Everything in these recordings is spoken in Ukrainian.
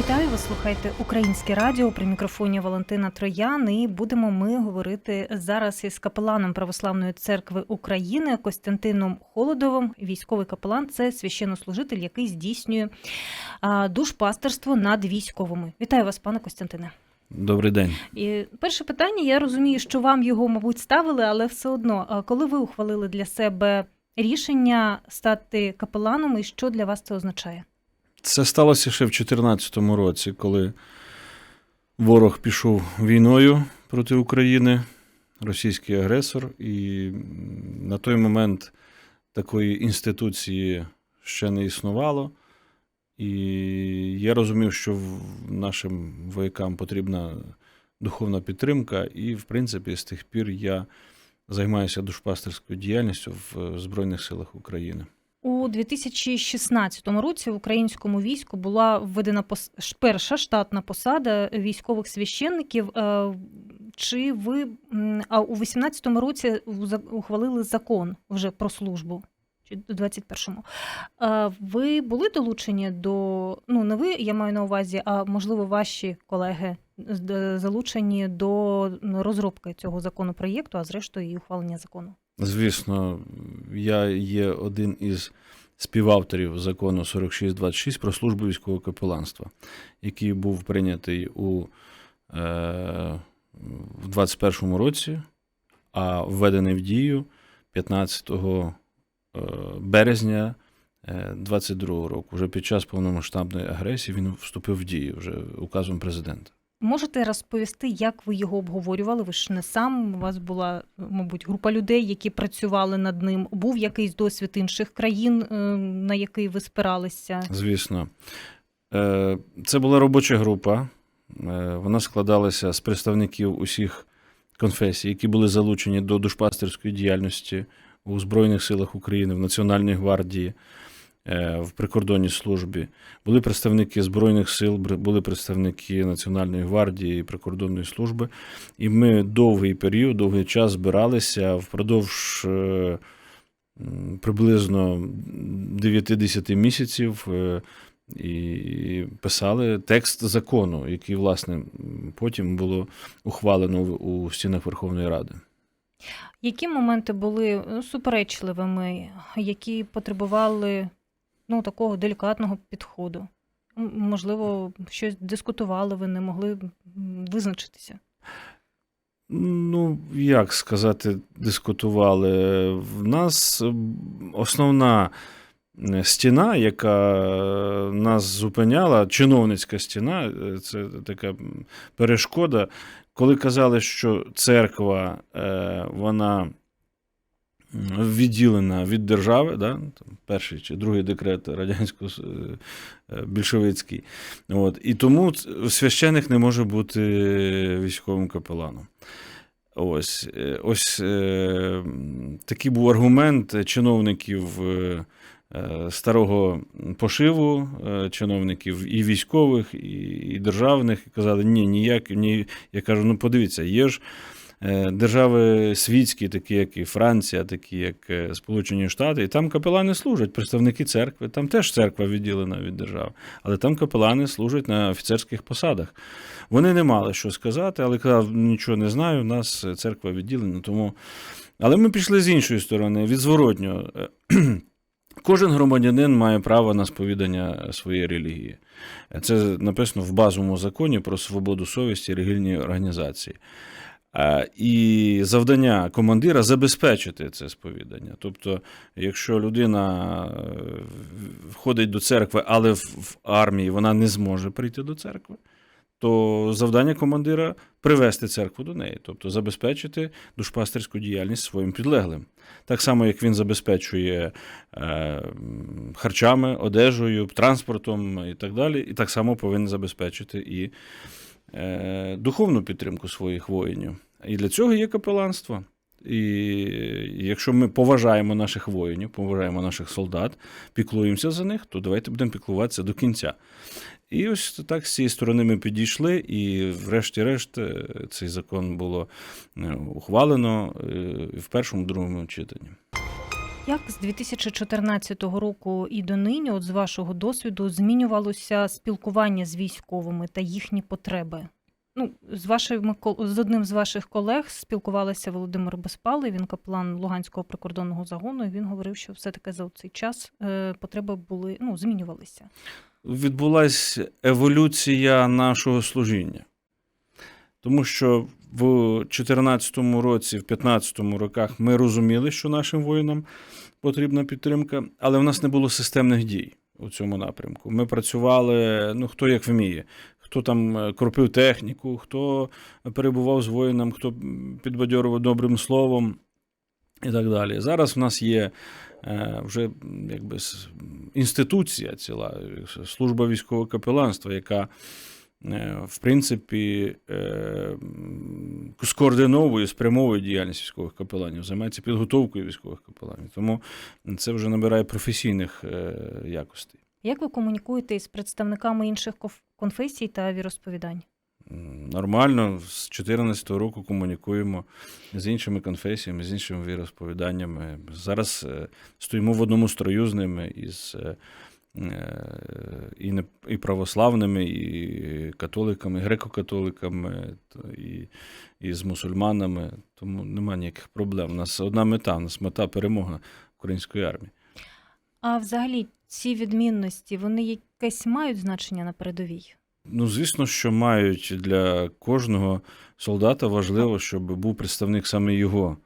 Вітаю вас. Слухайте Українське радіо при мікрофоні Валентина Троян. І будемо ми говорити зараз із капеланом Православної церкви України Костянтином Холодовим. Військовий капелан це священнослужитель, який здійснює душпастерство над військовими. Вітаю вас, пане Костянтине. Добрий день. І перше питання. Я розумію, що вам його, мабуть, ставили, але все одно, коли ви ухвалили для себе рішення стати капеланом, і що для вас це означає? Це сталося ще в 2014 році, коли ворог пішов війною проти України, російський агресор, і на той момент такої інституції ще не існувало. І я розумів, що нашим воякам потрібна духовна підтримка, і, в принципі, з тих пір я займаюся душпастерською діяльністю в Збройних силах України. У 2016 році в українському війську була введена перша штатна посада військових священників. Е, Чи ви а у 2018 році ухвалили закон вже про службу? Чи у 21-му? Е, Ви були долучені до ну не ви, я маю на увазі, а можливо ваші колеги залучені до розробки цього законопроєкту, а зрештою і ухвалення закону? Звісно, я є один із співавторів закону 4626 про службу військового капеланства, який був прийнятий у е, в 21 році, а введений в дію 15 е, березня 22 року. Вже під час повномасштабної агресії він вступив в дію вже указом президента. Можете розповісти, як ви його обговорювали? Ви ж не сам, у вас була, мабуть, група людей, які працювали над ним. Був якийсь досвід інших країн, е, на який ви спиралися? Звісно. Е, Це була робоча група. Е, Вона складалася з представників усіх конфесій, які були залучені до душпастерської діяльності у Збройних силах України, в Національній гвардії, в прикордонній службі. Були представники Збройних сил, були представники Національної гвардії прикордонної служби. І ми довгий період, довгий час збиралися впродовж. е, Приблизно 9-10 місяців е, і писали текст закону, який, власне, потім було ухвалено у стінах Верховної Ради. Які моменти були ну, суперечливими, які потребували ну, такого делікатного підходу? Можливо, щось дискутували, ви не могли визначитися? Ну, як сказати, дискутували. В нас основна е, стіна, яка е, нас зупиняла, чиновницька стіна, е, це така перешкода. Коли казали, що церква вона відділена від держави, да? там, перший чи другий декрет радянського е, е, більшовицький. От, і тому священик не може бути військовим капеланом. Ось, е, ось такий був аргумент чиновників старого пошиву, чиновників і військових, і, державних, і казали, ні, ніяк, ні. Я кажу, ну подивіться, є ж держави світські, такі як і Франція, такі як е, Сполучені Штати, і там капелани служать, представники церкви, там теж церква відділена від держави, але там капелани служать на офіцерських посадах. Вони не мали що сказати, але казав, нічого не знаю, у нас церква відділена, тому. Але ми пішли з іншої сторони, від зворотнього. Кожен громадянин має право на сповідання своєї релігії. Це написано в базовому законі про свободу совісті релігійної організації. Е, І завдання командира забезпечити це сповідання. Тобто, якщо людина е, входить до церкви, але в армії вона не зможе прийти до церкви, то завдання командира привести церкву до неї, тобто забезпечити душпастерську діяльність своїм підлеглим. Так само, як він забезпечує е, харчами, одежею, транспортом і так далі, і так само повинен забезпечити і духовну підтримку своїх воїнів. І для цього є капеланство. І якщо ми поважаємо наших воїнів, поважаємо наших солдат, піклуємося за них, то давайте будемо піклуватися до кінця. І ось так з цієї сторони ми підійшли, і врешті-решт е, цей закон було е, ухвалено е, в першому, другому читанні. Як з 2014 року і донині, от з вашого досвіду, змінювалося спілкування з військовими та їхні потреби? Ну, з вашими з одним з ваших колег спілкувалася Володимир Безпалий, він капелан Луганського прикордонного загону. І він говорив, що все-таки за цей час е, потреби були ну, змінювалися. відбулася еволюція нашого служіння. Тому що в 2014 році, в 2015 роках ми розуміли, що нашим воїнам потрібна підтримка, але в нас не було системних дій у цьому напрямку. Ми працювали, ну хто як вміє, хто там е, кропив техніку, хто перебував з воїном, хто підбадьорував добрим словом і так далі. Зараз в нас є е, вже якби інституція ціла, е, служба військового капеланства, яка в принципі е, скоординовує, спрямовує діяльність військових капеланів, займається підготовкою військових капеланів. Тому це вже набирає професійних е, якостей. Як ви комунікуєте із представниками інших конфесій та віросповідань? Нормально, з 2014 року комунікуємо з іншими конфесіями, з іншими віросповіданнями. Зараз е, стоїмо в одному строю з ними із е, е, і, не- і православними, і католиками, і греко-католиками, то і, і з мусульманами. Тому немає ніяких проблем. У нас одна мета, у нас мета перемога української армії. А взагалі ці відмінності вони якесь мають значення на передовій? Ну, звісно, що мають для кожного солдата важливо, щоб був представник саме його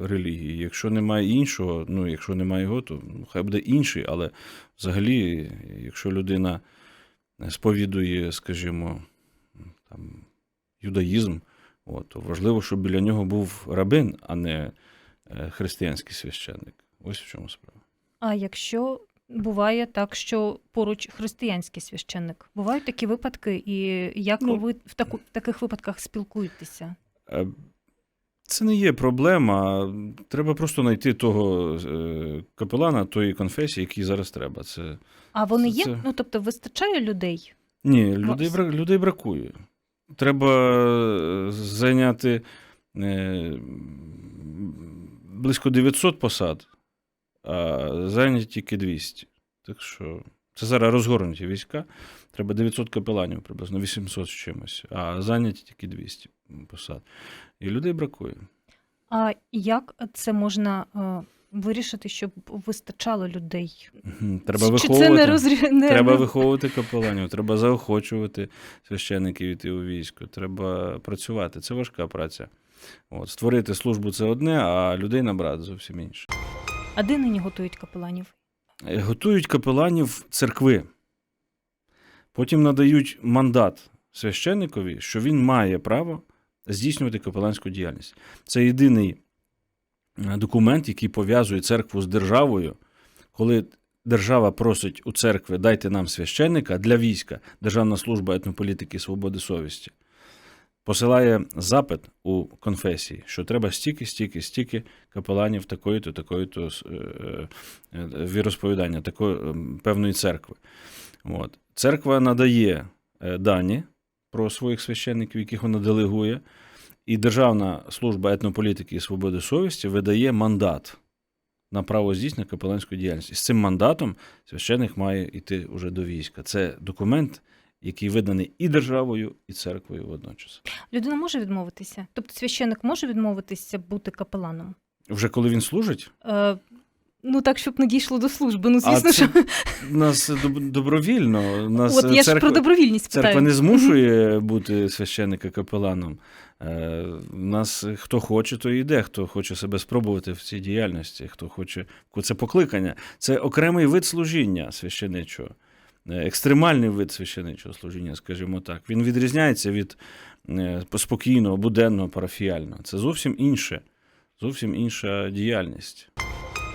релігії. Якщо немає іншого, ну якщо немає його, то ну, хай буде інший. Але взагалі, якщо людина сповідує, скажімо, там, юдаїзм, от, то важливо, щоб біля нього був рабин, а не е, християнський священник. Ось в чому справа. А якщо буває так, що поруч християнський священник, бувають такі випадки, і як Ну, ви в таку, таких випадках спілкуєтеся? Це не є проблема. Треба просто знайти того е, капелана, тої конфесії, який зараз треба. Це... А вони Це- є? це- Ну тобто вистачає людей? Ні, людей, бра... людей бракує. Треба е, зайняти е, близько 900 посад, а зайняті тільки 200. Так що це зараз розгорнуті війська. Треба 900 капеланів, приблизно 800 з чимось, а зайняті тільки 200 посад. І людей бракує. А як це можна е, вирішити, щоб вистачало людей? Треба Чи виховувати. це не розрі... Треба виховувати капеланів, треба заохочувати священників йти у військо, треба працювати. Це важка праця. От, створити службу це одне, а людей набрати зовсім інше. А де нині готують капеланів? Е, Готують капеланів церкви. Потім надають мандат священникові, що він має право здійснювати капеланську діяльність. Це єдиний е, документ, який пов'язує церкву з державою, коли держава просить у церкви дайте нам священника для війська, Державна служба етнополітики свободи совісті. Посилає запит у конфесії, що треба стільки, стільки, стільки капеланів такої-то, такої-то е, е, віросповідання, такої ем, певної церкви. От. Церква надає дані про своїх священників, яких вона делегує, і Державна служба етнополітики і свободи совісті видає мандат на право здійснення капеланської діяльності. З цим мандатом священник має йти уже до війська. Це документ, який виданий і державою, і церквою водночас. Людина може відмовитися? Тобто священник може відмовитися бути капеланом? Вже коли він служить, Е, ну так, щоб не дійшло до служби. Ну, А звісно, це що нас добровільно. Нас от я ж про добровільність церква не змушує бути священника капеланом. Е, нас хто хоче, то йде, хто хоче себе спробувати в цій діяльності, хто хоче. Це покликання. Це окремий вид служіння священичого. Е, Екстремальний вид священичого служіння, скажімо так. Він відрізняється від е, спокійного, буденного, парафіального. Це зовсім інше, зовсім інша діяльність.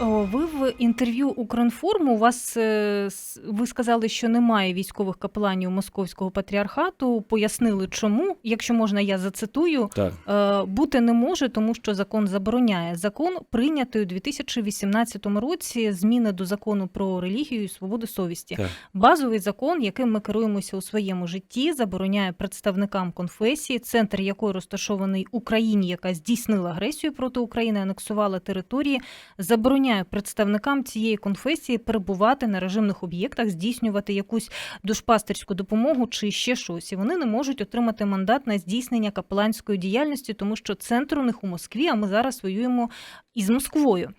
О, ви в інтерв'ю Укрінформу у вас е, ви сказали, що немає військових капеланів Московського патріархату. Пояснили, чому. Якщо можна, я зацитую. Так. Е, Бути не може, тому що закон забороняє. Закон прийнятий у 2018 році. Зміни до закону про релігію і свободу совісті. Так. Базовий закон, яким ми керуємося у своєму житті, забороняє представникам конфесії, центр якої розташований Україні, яка здійснила агресію проти України, анексувала території, забороняє представникам цієї конфесії перебувати на режимних об'єктах, здійснювати якусь душпастерську допомогу чи ще щось. І вони не можуть отримати мандат на здійснення капеланської діяльності, тому що центр у них у Москві, а ми зараз воюємо із Москвою.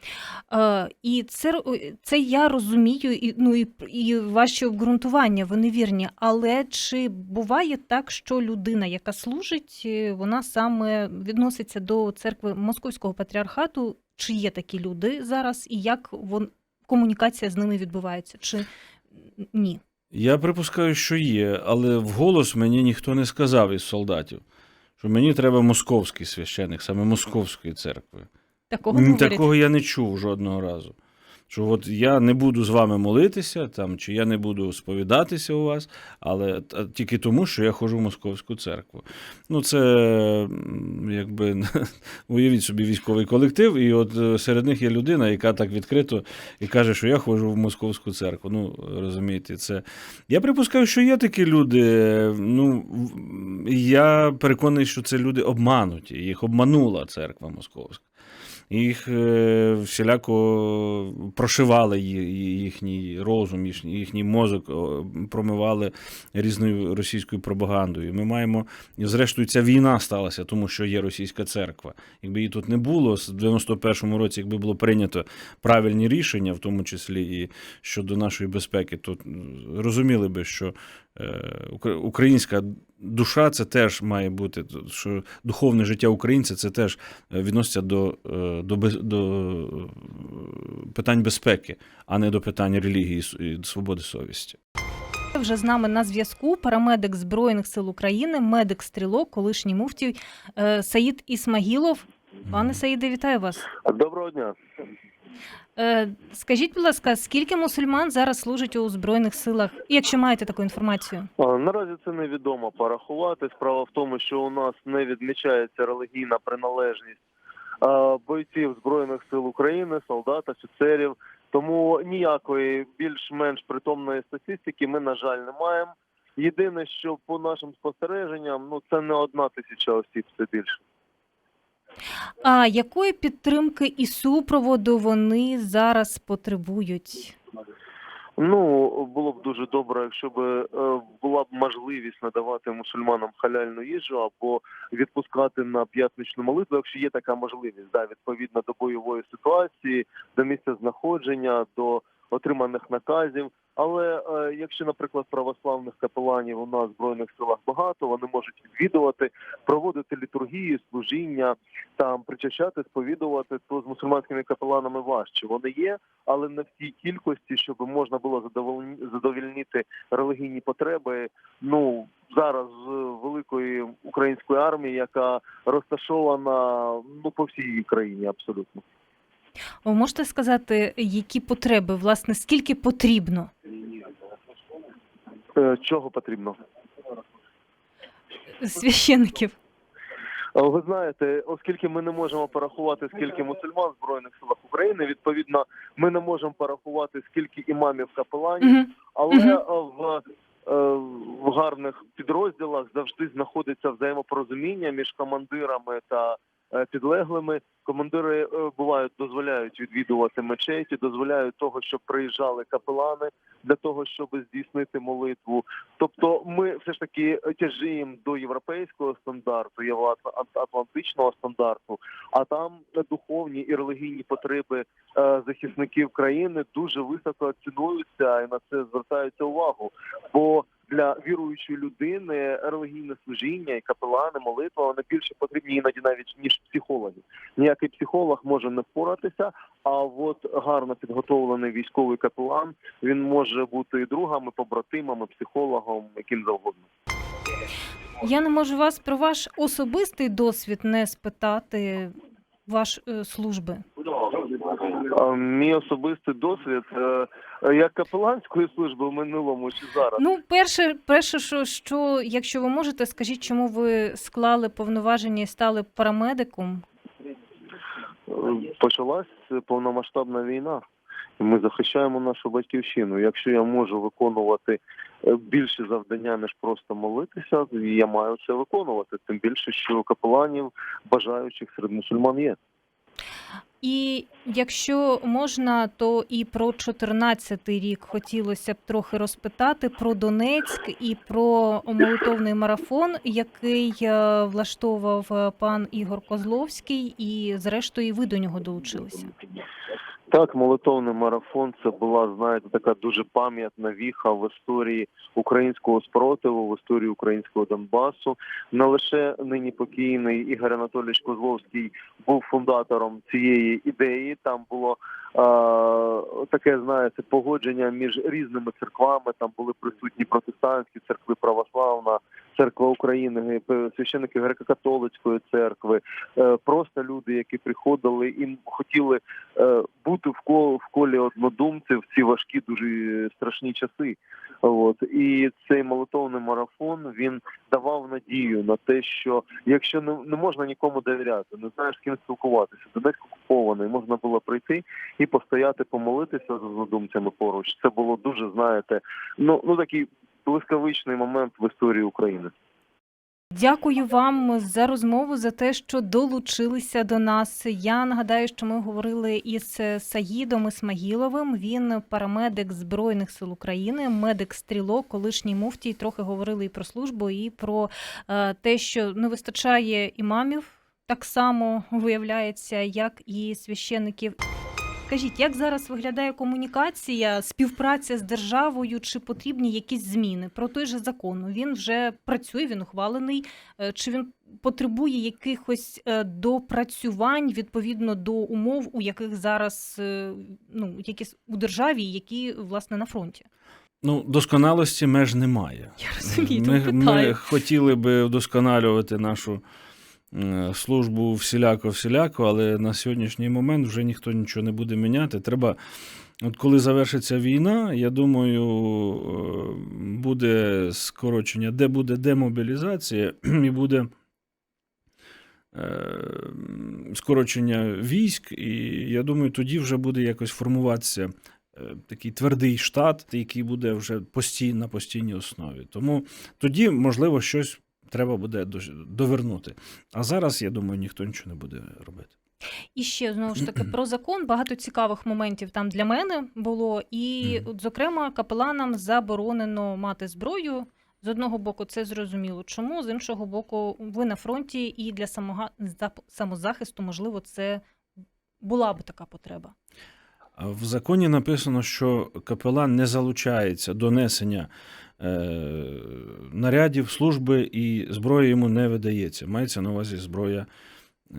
Е, і це, це я розумію, і, ну, і, і ваші обґрунтування, вони вірні. Але чи буває так, що людина, яка служить, е, вона саме відноситься до церкви Московського патріархату? Чи є такі люди зараз, і як вон, комунікація з ними відбувається? Чи ні? Я припускаю, що є, але вголос мені ніхто не сказав із солдатів, що мені треба московський священик, саме московської церкви. Такого? Такого я не чув жодного разу. Що от я не буду з вами молитися, там, чи я не буду сповідатися у вас, але т- тільки тому, що я ходжу в московську церкву. Ну, це якби уявіть собі військовий колектив, і от е, серед них є людина, яка так відкрито і каже, що я ходжу в московську церкву. Ну, розумієте, це. Я припускаю, що є такі люди. Ну, я переконаний, що це люди обмануті, їх обманула церква московська. Їх е, всіляко прошивали їхній розум, їхній, мозок промивали різною російською пропагандою. Ми маємо, і зрештою, ця війна сталася, тому що є російська церква. Якби її тут не було, в 91-му році, якби було прийнято правильні рішення, в тому числі і щодо нашої безпеки, то розуміли би, що е, українська душа це теж має бути, що духовне життя українця це теж е, відноситься до, е, до, до е, питань безпеки, а не до питань релігії і свободи совісті. Вже з нами на зв'язку парамедик Збройних сил України, медик стрілок, колишній муфтій Саїд Ісмагілов. Пане Саїде, вітаю вас. Доброго дня. Е, Скажіть, будь ласка, скільки мусульман зараз служить у збройних силах, якщо маєте таку інформацію? Наразі це невідомо порахувати. Справа в тому, що у нас не відмічається релігійна приналежність бойців збройних сил України, солдат, офіцерів. Тому ніякої більш-менш притомної статистики ми, на жаль, не маємо. Єдине, що по нашим спостереженням, ну це не одна тисяча осіб, це більше. А якої підтримки і супроводу вони зараз потребують? Ну було б дуже добре, якщо б е, була б можливість надавати мусульманам халяльну їжу або відпускати на п'ятничну молитву, якщо є така можливість, да, відповідно до бойової ситуації, до місця знаходження, до отриманих наказів. Але е, якщо, наприклад, православних капеланів у нас в збройних силах багато, вони можуть відвідувати, проводити літургії, служіння, там причащати, сповідувати, то з мусульманськими капеланами важче. Вони є, але не в тій кількості, щоб можна було задовольнити релігійні потреби. Ну зараз з великої української армії, яка розташована ну по всій країні, абсолютно. Ви можете сказати, які потреби, власне, скільки потрібно? Е, Чого потрібно? Священників? Ви знаєте, оскільки ми не можемо порахувати, скільки мусульман в збройних силах України, відповідно, ми не можемо порахувати, скільки імамів капеланів. Угу. Але е, в, е, в гарних підрозділах завжди знаходиться взаємопорозуміння між командирами та підлеглими. Командири е, бувають дозволяють відвідувати мечеті, дозволяють того, щоб приїжджали капелани для того, щоб здійснити молитву. Тобто, ми все ж таки тяжіємо до європейського стандарту, євроатлантичного стандарту. А там духовні і релігійні потреби е, захисників країни дуже високо цінуються і на це звертається увагу. Бо для віруючої людини релігійне служіння і капелани, молитва вони більше потрібні іноді навіть ніж психологи. Ніякий психолог може не впоратися. А от гарно підготовлений військовий капелан він може бути і побратимом, і психологом, яким завгодно. Я не можу вас про ваш особистий досвід не спитати ваш е, служби. А, Мій особистий досвід е, е, як капеланської служби в минулому чи зараз. Ну, перше, перше, що, що, якщо ви можете, скажіть, чому ви склали повноваження і стали парамедиком? Е, Почалась повномасштабна війна. І Ми захищаємо нашу батьківщину. Якщо я можу виконувати е, більше завдання, ніж просто молитися, я маю це виконувати. Тим більше, що капеланів бажаючих серед мусульман є. І якщо можна, то і про 14-й рік хотілося б трохи розпитати про Донецьк і про молитовний марафон, який е, влаштовував е, пан Ігор Козловський, і зрештою ви до нього долучилися. Так, молитовний марафон це була, знаєте, така дуже пам'ятна віха в історії українського спротиву, в історії українського Донбасу. Не лише нині покійний Ігор Анатолійович Козловський був фундатором цієї ідеї. Там було е, таке, знаєте, погодження між різними церквами. Там були присутні протестантські церкви, православна церква України, ге- священники греко-католицької церкви, е, просто люди, які приходили і хотіли е, бути в колі, в колі однодумців в ці важкі, дуже страшні часи. От і цей молитовний марафон він давав надію на те, що якщо не, не можна нікому довіряти, не знаєш з ким спілкуватися, Донецьк окупований, можна було прийти і постояти, помолитися з однодумцями поруч. Це було дуже, знаєте, ну ну такий блискавичний момент в історії України. Дякую вам за розмову, за те, що долучилися до нас. Я нагадаю, що ми говорили із Саїдом Ісмагіловим. Він парамедик Збройних сил України, медик стрілок, колишній муфтій. Трохи говорили і про службу, і про е, те, що не вистачає імамів. Так само виявляється, як і священиків. Скажіть, як зараз виглядає комунікація, співпраця з державою? Чи потрібні якісь зміни? Про той же закон він вже працює, він ухвалений. Е, Чи він потребує якихось е, допрацювань відповідно до умов, у яких зараз е, ну які с- у державі, які власне на фронті? Ну, досконалості меж немає. Я розумію, Ми, ми хотіли би вдосконалювати нашу службу всіляко-всіляко, але на сьогоднішній момент вже ніхто нічого не буде міняти. Треба, от коли завершиться війна, я думаю, е, буде скорочення, де буде демобілізація, і буде. е, Скорочення військ, і я думаю, тоді вже буде якось формуватися е, такий твердий штат, який буде вже постій, на постійній основі. Тому тоді, можливо, щось треба буде довернути. А зараз, я думаю, ніхто нічого не буде робити. І ще знову ж таки про закон багато цікавих моментів там для мене було. І, от, зокрема, капеланам заборонено мати зброю. З одного боку, це зрозуміло. Чому з іншого боку, ви на фронті, і для самога самозахисту, можливо, це була б така потреба. В законі написано, що капелан не залучається до несення нарядів служби і зброя йому не видається. Мається на увазі зброя, е,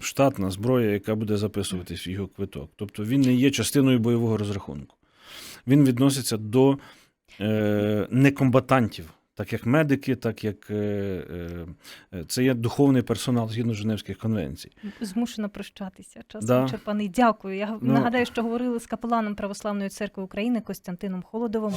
штатна зброя, яка буде записуватись в його квиток. Тобто він не є частиною бойового розрахунку. Він відноситься до е, некомбатантів. Так як медики, так як е, е, це є духовний персонал згідно Женевських конвенцій. Змушена прощатися. Час Да. вичерпаний. Дякую. Я Ну. нагадаю, що говорили з капеланом Православної церкви України Костянтином Холодовим.